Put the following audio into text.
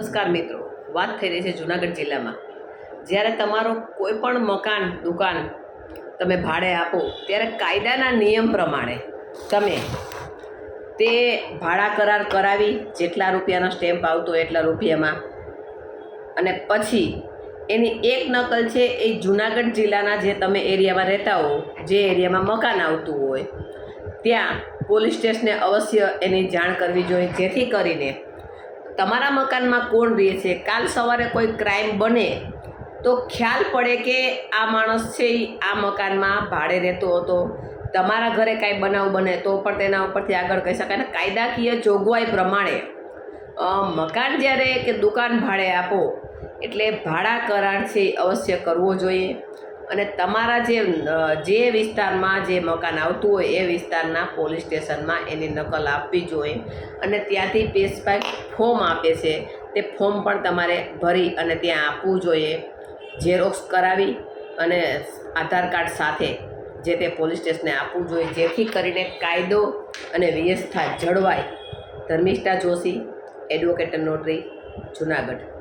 નમસ્કાર મિત્રો, વાત થઈ રહી છે જુનાગઢ જિલ્લામાં. જ્યારે તમારો કોઈ પણ મકાન, દુકાન તમે ભાડે આપો, ત્યારે કાયદાના નિયમ પ્રમાણે તમે તે ભાડા કરાર કરાવી જેટલા રૂપિયાનો સ્ટેમ્પ આવતો એટલા રૂપિયામાં. અને પછી એની એક નકલ છે એ જુનાગઢ જિલ્લાના જે તમે એરિયામાં રહેતા હો, જે એરિયામાં મકાન આવતું હોય, ત્યાં પોલીસ સ્ટેશને અવશ્ય એની જાણ કરવી જોઈએ, જેથી કરીને તમારા મકાનમાં કોણ રહે છે? કાલ સવારે કોઈ ક્રાઇમ બને તો ખ્યાલ પડે કે આ માણસ છે આ મકાનમાં ભાડે રહેતો હતો. તમારા ઘરે કાંઈ બનાવ બને તો પણ તેના ઉપરથી આગળ કહી શકાય. ને કાયદાકીય જોગવાઈ પ્રમાણે મકાન જ્યારે કે દુકાન ભાડે આપો, એટલે ભાડા કરાર છે અવશ્ય કરવો જોઈએ. અને તમારા જે જે વિસ્તારમાં જે મકાન આવતું હોય એ વિસ્તારના પોલીસ સ્ટેશનમાં એની નકલ આપવી જોઈએ. અને ત્યાંથી પેશપાક ફોર્મ આપે છે. તે ફોર્મ પણ તમારે ભરી અને ત્યાં આપવું જોઈએ. ઝેરોક્સ કરાવી અને આધાર કાર્ડ સાથે જે તે પોલીસ સ્ટેશને આપવું જોઈએ. જેથી કરીને કાયદો અને વ્યવસ્થા જળવાય. Dharmishtha Joshi, advocate notary, Junagadh.